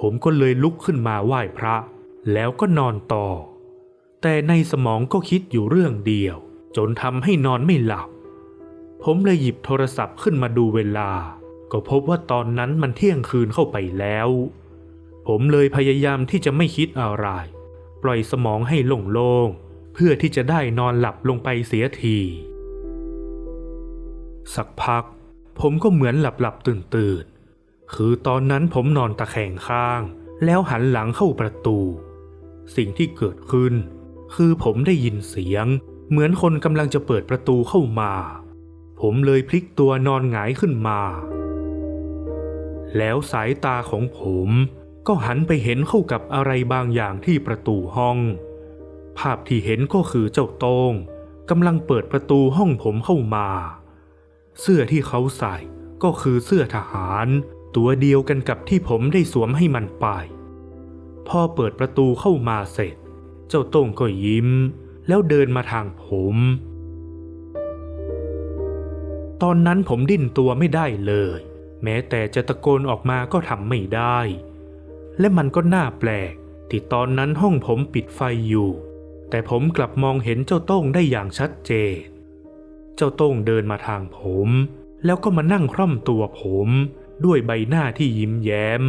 ผมก็เลยลุกขึ้นมาไหว้พระ แล้วก็นอนต่อ แต่ในสมองก็คิดอยู่เรื่องเดียว จนทำให้นอนไม่หลับ ผมเลยหยิบโทรศัพท์ขึ้นมาดูเวลา ก็พบว่าตอนนั้นมันเที่ยงคืนเข้าไปแล้ว ผมเลยพยายามที่จะไม่คิดอะไร ปล่อยสมองให้โล่งๆ เพื่อที่จะได้นอนหลับลงไปเสียที สักพัก ผมก็เหมือนหลับหลับตื่นตื่นๆ คือตอนนั้นผมนอนตะแคงข้าง แล้วหันหลังเข้าประตู สิ่งที่เกิดขึ้น คือผมได้ยินเสียง เหมือนคนกำลังจะเปิดประตูเข้ามา ผมเลยพลิกตัวนอนหงายขึ้นมา แล้วสายตาของผมก็หันไปเห็นเข้ากับอะไรบางอย่างที่ประตูห้อง ภาพที่เห็นก็คือเจ้าโต้งกำลังเปิดประตูห้องผมเข้ามา เสื้อที่เขาใส่ก็คือเสื้อทหาร ตัวเดียวกันกับที่ผมได้สวมให้มันไป พอเปิดประตูเข้ามาเสร็จ เจ้าโต้งก็ยิ้ม แล้วเดินมาทางผม ตอนนั้นผมดิ้นตัวไม่ได้เลย แม้แต่จะตะโกนออกมาก็ทำไม่ได้ และมันก็น่าแปลก ที่ตอนนั้นห้องผมปิดไฟอยู่ แต่ผมกลับมองเห็นเจ้าโต้งได้อย่างชัดเจน เจ้าโต้งเดินมาทางผม แล้วก็มานั่งคร่อมตัวผม ด้วยใบหน้าที่ยิ้มแย้ม